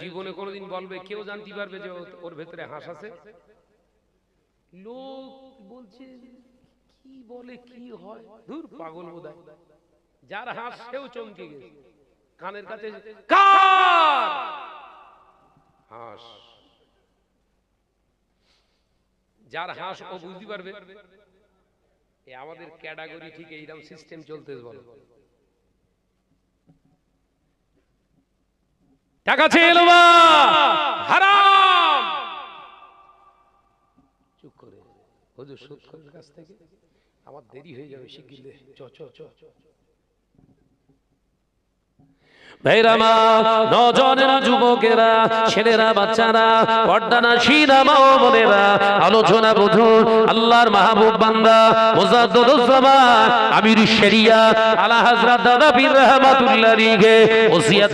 জীবনে কোনোদিন বলবে, কেউ জানতে পারবে যে ওর ভেতরে হাঁস আছে? লোক বলছে, কি বলে, কি হয়? দূর পাগল বোধহয় যার হাঁস, সেও চমকে গেছে। কানের কাছে হাঁস। যার হাঁস, ও বুঝতে পারবে আমাদের ক্যাটাগরি ঠিক এইরকম সিস্টেম চলতে বলো। টাকা চেয়ে এলো বা হারাম। চুপ করে। হুজুর কাছ থেকে আমার দেরি হয়ে যাবে শিগগির চ চ চ চ।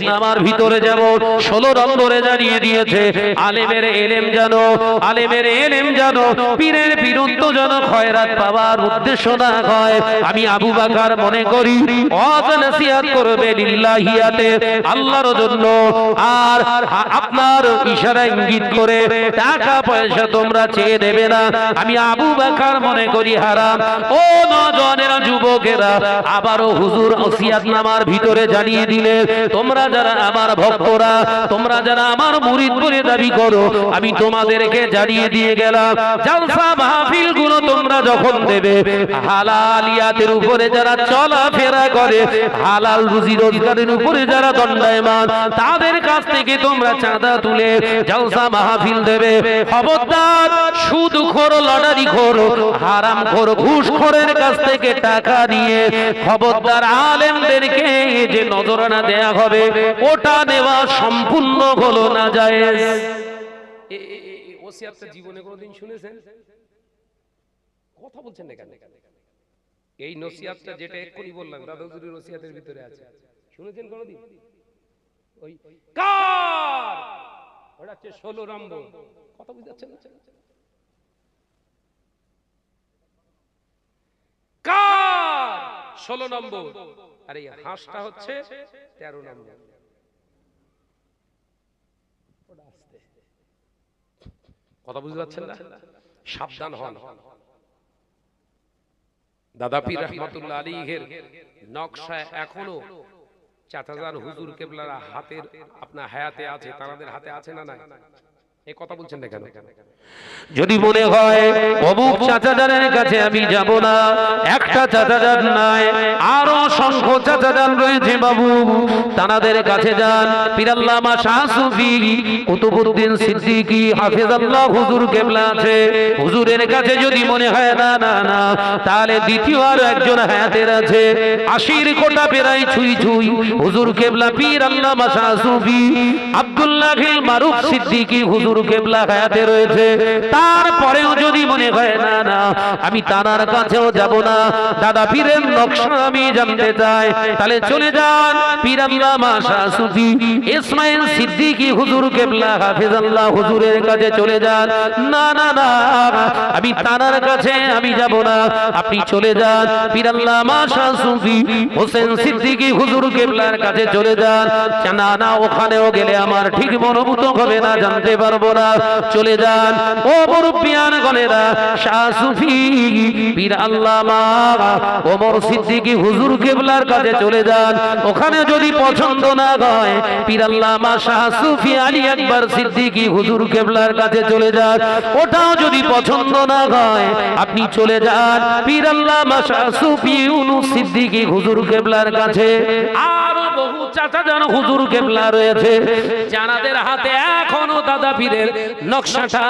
নামার ভিতরে যাব 16 নম্বরে জানিয়ে দিয়েছে, আলেমের এলেম জানো আলেমের এলেম জানো পীরের বীরত্ব যেন খয়রাত পাওয়ার উদ্দেশ্য না হয়, আমি আবু বাকার মনে করি নসিহত করবে লিল্লাহিয়াতে আল্লাহর জন্য। আর আপনার ইশারা ইঙ্গিত করে টাকা পয়সা তোমরা চেয়ে দেবে না। আমি আবু বাকার মনে করি, হারাম। ও নজনেরা যুবকেরা, আবারও হুজুর ওসিয়াত নামার ভিতরে জানিয়ে দিলে, তোমরা যারা আমার ভক্তরা, তোমরা যারা আমার মুরিদ বলে দাবি করো, আমি তোমাদেরকে জানিয়ে দিয়ে গেলাম, জালসা মাহফিলগুলো তোমরা যখন দেবে হালালিয়াতের উপরে যারা চলাফেরা করে, হালাল রুজি রোজগারের উপরে যারা দণ্ডায়মান, তাদের কাছ থেকে তোমরা চাঁদা তুলে জালসা মাহফিল দেবে। খবরদার সুদ খোর লটারি খোর হারাম খোর ঘুষ খোরের কাছ থেকে টাকা নিয়ে খবরদার আলেমদেরকে যে নজরানা দেয়া হবে, ওটা নেওয়া সম্পূর্ণ হলো না যায় জীবনে কোনোদিন শুনেছেন? কথা বলছেন এই নসিয়াতটা যেটা এক্ষুনি বললাম দাদাজুরি নসিয়াতের ভিতরে আছে। শুনেছেন কোনোদিন? ওই কার? ওটা হচ্ছে ষোলো নম্বর। কথা বুঝতে পারছেন? ষোলো নম্বর। আর এই হাঁসটা হচ্ছে তেরো নম্বর। কথা বুঝতে পারছেন না? সাবধান হন। দাদা পীর রহমতুল্লাহ আলীহের নকশা এখনও চাচাজান হুজুর কেবলারা হাতের আপনার হায়াতে আছে তাদের হাতে আছে না নাই? যদি মনে হয় আমি যাব না, একটা নাই, আরও রয়েছে বাবু। তানাদের কাছে যান, পিরাল্লামা হুজুর কেবলা আছে। হুজুরের কাছে যদি মনে হয়, না না না, তাহলে দ্বিতীয় আর একজন হায়াতের আছে। আশির কোটা পেরাই ছুই ছুই, হুজুর কেবলা পীর আল্লামা আব্দুল্লাহ মারুফ সিদ্দিকী হুজুর কেবলা হায়াতে রয়েছে। তারপরেও যদি মনে হয়, না না, আমি তানার কাছেও যাব না। দাদা পীরের নকশা আমি জানতে চাই। তাহলে চলে যান না না আপনি চলে যান হোসেন হুজুর কেবলার কাছে চলে যান। না না, ওখানেও গেলে আমার ঠিক মনোভূত হবে না, জানতে পারব। না চলে যান। ও সুফি, পীর আল্লামা, ওমর হুজুর কেবলার কাছে চলে যান। ওখানে যদি পছন্দ না হয়, পীর আল্লামা আলী হুজুর কেবলার কাছে চলে যান। ওটাও যদি পছন্দ না হয়, আপনি চলে যান। পীর আল্লামা সিদ্দিকী হুজুর কেবলার কাছে। আরও বহু চাচা জান হুজুর কেবলা রয়েছে। জানাদের হাতে এখনও দাদা পীরের নকশাটা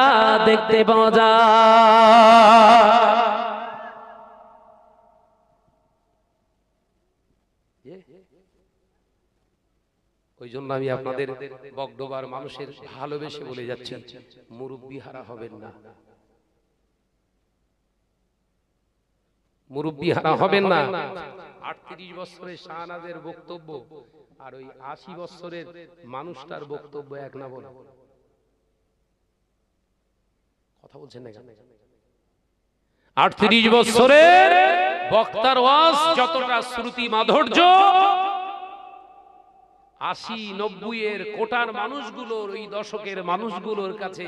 দেখতে পাওয়া যায়। ওই জন্য আমি আপনাদের বগডোবার মানুষের ভালোবেসে বলে যাচ্ছি মুরব্বী হারা হবেন না। মুরব্বী হারা হবেন না। আটত্রিশ বছরের শাহনাজের বক্তব্য আর ওই আশি বছরের মানুষটার বক্তব্য এক না বলে। কথা বলছেন না কেন? আটত্রিশ বছরের বক্তার ওয়াজ যতটা শ্রুতি মাধুর্য আশি নব্বই এর কোটার মানুষগুলোর ওই দশকের মানুষগুলোর কাছে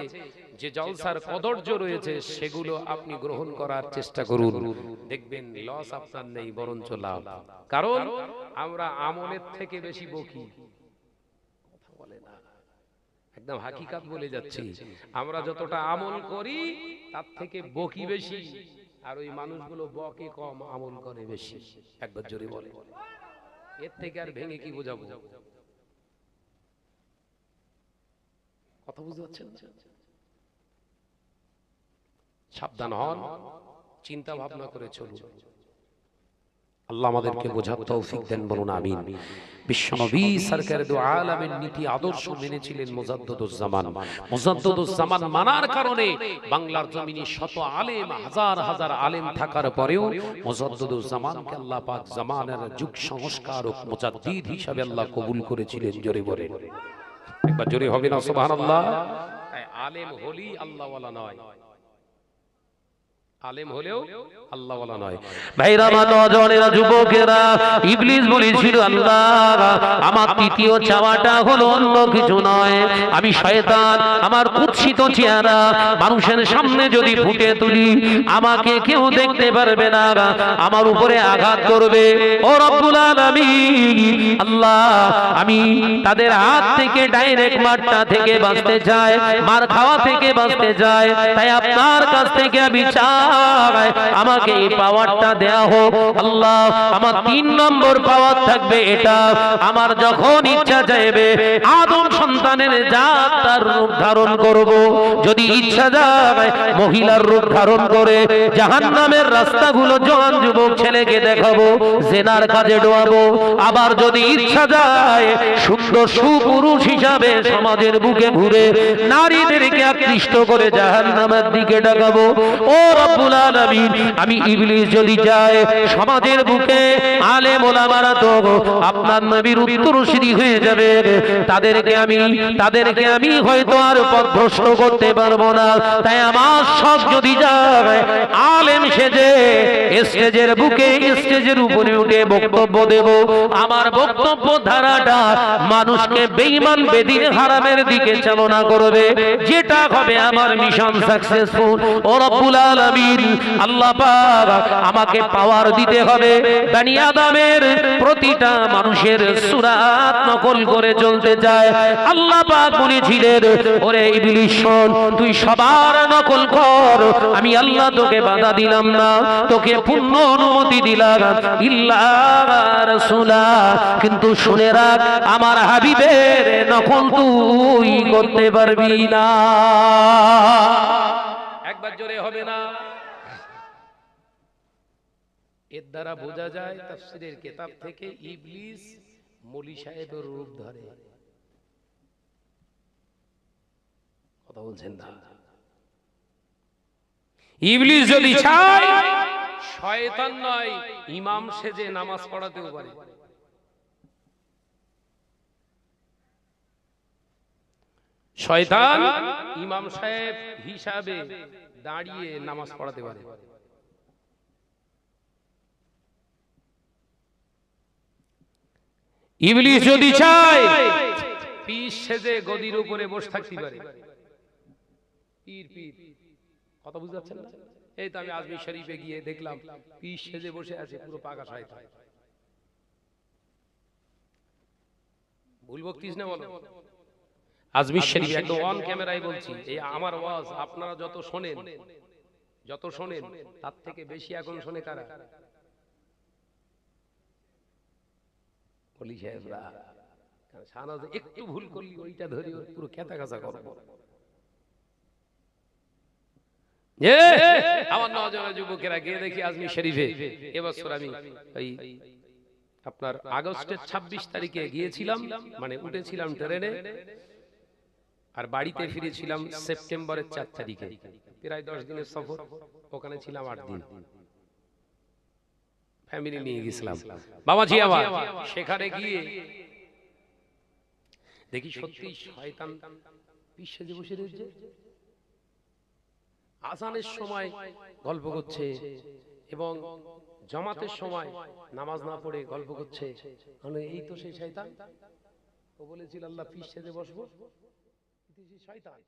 যে জলসার কদর্য রয়েছে সেগুলো আপনি গ্রহণ করার চেষ্টা করুন। দেখবেন লস আপনার নেই বরঞ্চ লাভ। কারণ আমরা আমলের থেকে বেশি বকি। একদম হাকিকাত বলে যাচ্ছি। আমরা যতটা আমল করি তার থেকে বকি বেশি। আর ওই মানুষগুলো বকে কম আমল করে বেশি। একবার জোরে বলে এর থেকে আর ভেঙে কি বোঝাবো? কথা বুঝতে পারছেন সাবধান হন চিন্তা ভাবনা করে চলুন। আল্লাহ আমাদেরকে বোঝার তৌফিক দেন বলুন আমিন। বিশ্বনবী সরকার দু আলামের নীতি আদর্শ মেনেছিলেন মুজাদ্দুজ্জামান মুজাদ্দুজ্জামান মানার কারণে বাংলার জমিনে শত আলেম, হাজার হাজার আলেম থাকার পরেও মুজাদ্দুজ্জামানকে আল্লাহ পাক জামানের যুগ সংস্কারক মুজাদ্দিদ হিসাবে আল্লাহ কবুল করেছিলেন জোরে বলে একবার জোরে হবে না, সুবহানাল্লাহ? আলেম হলি আল্লাহওয়ালা নয়। আলেম হলেও আল্লাহওয়ালা নয়। ভাইরা যুবকেরা, ইবলিস বলেছিল, আল্লাহ, আমার তৃতীয় চাওয়াটা হলো অন্য কিছু নয়। আমি শয়তান, আমার কুৎসিত চেহারা, মানুষের সামনে যদি ফুটে তুলি, আমাকে কেউ দেখতে পারবে না, আমার উপরে আঘাত করবে। ও রব্বুল আল্লাহ, আমি তাদের হাত থেকে ডাইরেক্ট মারটা থেকে বাঁচতে চাই, মার খাওয়া থেকে বাঁচতে চাই, তাই আপনার কাছ থেকে আমি চাই হায় আমাকে এই পাওয়ারটা দেয়া হোক, আল্লাহ, আমার তিন নম্বর পাওয়ার থাকবে এটা। আমার যখন ইচ্ছা চাইবে, আদম সন্তানের জাত তার রূপ ধারণ করব। যদি ইচ্ছা যায়, মহিলার রূপ ধারণ করে জাহান নামের রাস্তাগুলো জোয়ান যুবক ছেলেকে দেখাবো, জেনার কাজে ডোয়াবো। আবার যদি ইচ্ছা যায়, সুন্দর সুপুরুষ হিসাবে সমাজের বুকে ঘুরে নারীদেরকে আকৃষ্ট করে জাহান নামের দিকে ডাকাবো। ও রব্বুল আলামিন আমি ইবলিস যদি যায় সমাজের বুকে আলেম ওলামারা তো আপনার নবীর উত্তরসূরি হয়ে যাবে। তাদেরকে আমি তাদেরকে আমি হয়তো আর পথভ্রষ্ট করতে পারব না। তাই আমার সব যদি যায়, আলেম সেজে স্টেজের বুকে স্টেজের উপরে উঠে বক্তব্য দেব। আমার বক্তব্য ধারাটা মানুষকে বেঈমান বেদিন হারামের দিকে চালনা করবে। যেটা হবে আমার মিশন সাকসেসফুল ও রব্বুল আলামিন, আল্লাহ আমাকে পাওয়ার দিতে হবে। বানি আদমের প্রতিটা মানুষের সুরাত নকল করে চলতে যায় আল্লাহ পাক বলেছিলেন, ওরে ইবলিস শোন, তুই সবার নকল কর। আমি আল্লাহ তোকে বাধা দিলাম না, তোকে পূর্ণ অনুমতি দিলাম। ইল্লা রাসূলা, কিন্তু শুনে রাখ, আমার হাবিবের নকল তুই করতে পারবি না। একবার জোরে হবে না। এর দ্বারা বোঝা যায় তাফসীরের কিতাব থেকে ইবলিস মলি সাহেবের রূপ ধরে। কথা বলছেন না। ইবলিস যদি চায়, শয়তান নয়, ইমাম সেজে নামাজ পড়াতেও পারে। শয়তান ইমাম সাহেব হিসাবে দাঁড়িয়ে নামাজ পড়াতে পারে। ইবলিস যদি চায় পীর সেজে গদির উপরে বসে থাকতে পারে। পীর পীর কথা বুঝতে পারছেন না? এই তো আমি আজমির শরীফে গিয়ে দেখলাম পীর সেজে বসে আছে পুরো পাকা শয়তান ভুল বকতিস না বলো? আজমির শরীফ একদম অন ক্যামেরায় বলছি এই আমার ওয়াজ আপনারা যত শোনেন যত শোনেন তার থেকে বেশি এখন শোনে কারা? সাহেবরা কারণ শাহনাজ একটু ভুল করলি, ওইটা ওর পুরো খেতা করব আমার নজনের যুবকেরা গিয়ে দেখি আজমির শরীফে। এবছর আমি আপনার আগস্টের ২৬ তারিখে গিয়েছিলাম মানে উঠেছিলাম ট্রেনে, আর বাড়িতে ফিরেছিলাম সেপ্টেম্বরের চার তারিখে। প্রায় দশ দিনের সফর, ওখানে ছিলাম আট দিন। ফ্যামিলি নিয়ে গেছিলাম। বাবাজি আমার সেখানে গিয়ে দেখি সত্যি শয়তান বিশ্বে বসে রয়েছে। আজানের সময় গল্প করছে এবং জমাতের সময় নামাজ না পড়ে গল্প করছে। মানে এই তো সেই শয়তান? ও বলেছিল আল্লাহ পিস সেজে বসবো। শয়তান।